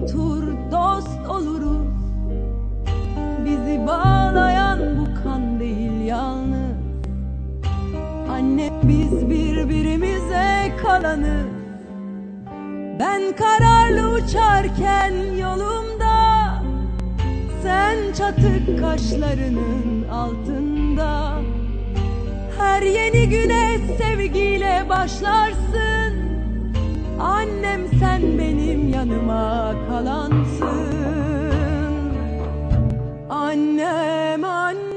unutur dost oluruz Bizi bağlayan bu kan değil yalnız. Anne biz birbirimize kalanız. Ben kararlı uçarken yolumda Sen çatık kaşlarının altında. Her yeni güne sevgiyle başlarsın Annem sen benim yanıma kalansın. Annem annem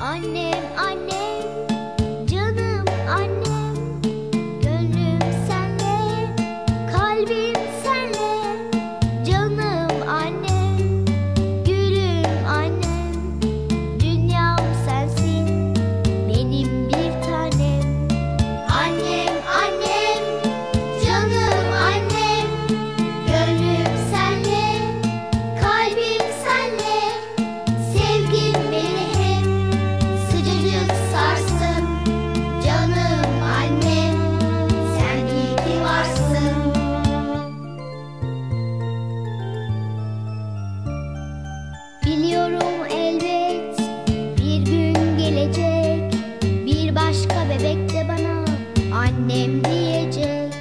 Annem annem annem diyecek.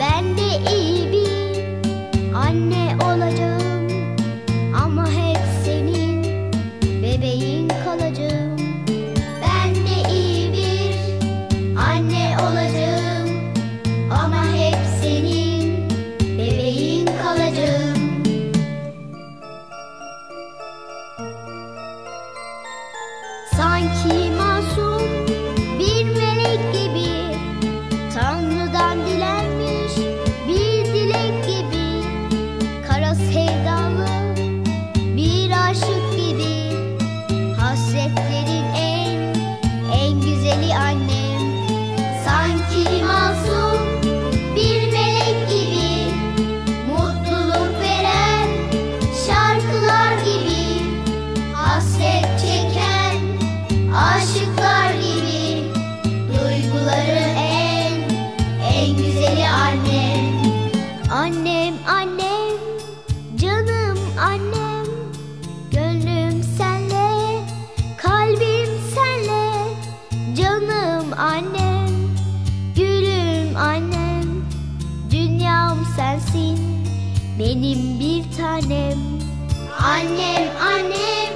Ben de iyi bir anne olacağım. Ama hep senin bebeğin kalacağım. Ben de iyi bir anne olacağım. Ama hep senin bebeğin kalacağım. Sanki annem, canım annem. Gönlüm senle, kalbim senle. Canım annem, gülüm annem. Dünyam sensin, benim bir tanem. Annem, annem.